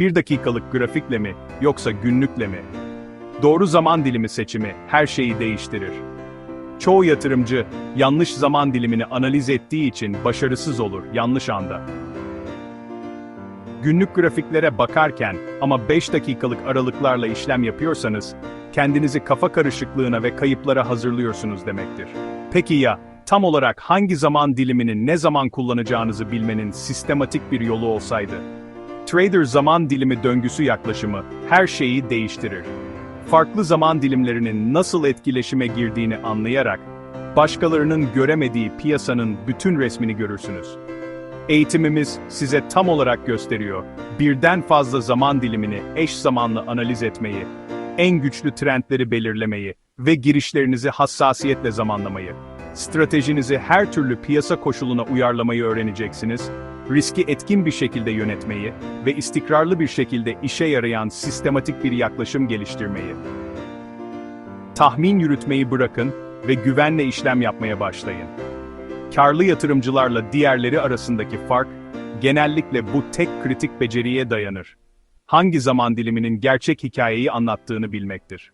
Bir dakikalık grafikle mi, yoksa günlükle mi? Doğru zaman dilimi seçimi her şeyi değiştirir. Çoğu yatırımcı yanlış zaman dilimini analiz ettiği için başarısız olur yanlış anda. Günlük grafiklere bakarken ama 5 dakikalık aralıklarla işlem yapıyorsanız, kendinizi kafa karışıklığına ve kayıplara hazırlıyorsunuz demektir. Peki ya, tam olarak hangi zaman dilimini ne zaman kullanacağınızı bilmenin sistematik bir yolu olsaydı? Trader zaman dilimi döngüsü yaklaşımı her şeyi değiştirir. Farklı zaman dilimlerinin nasıl etkileşime girdiğini anlayarak, başkalarının göremediği piyasanın bütün resmini görürsünüz. Eğitimimiz size tam olarak gösteriyor. Birden fazla zaman dilimini eş zamanlı analiz etmeyi, en güçlü trendleri belirlemeyi ve girişlerinizi hassasiyetle zamanlamayı. Stratejinizi her türlü piyasa koşuluna uyarlamayı öğreneceksiniz, riski etkin bir şekilde yönetmeyi ve istikrarlı bir şekilde işe yarayan sistematik bir yaklaşım geliştirmeyi. Tahmin yürütmeyi bırakın ve güvenle işlem yapmaya başlayın. Karlı yatırımcılarla diğerleri arasındaki fark, genellikle bu tek kritik beceriye dayanır. Hangi zaman diliminin gerçek hikayeyi anlattığını bilmektir.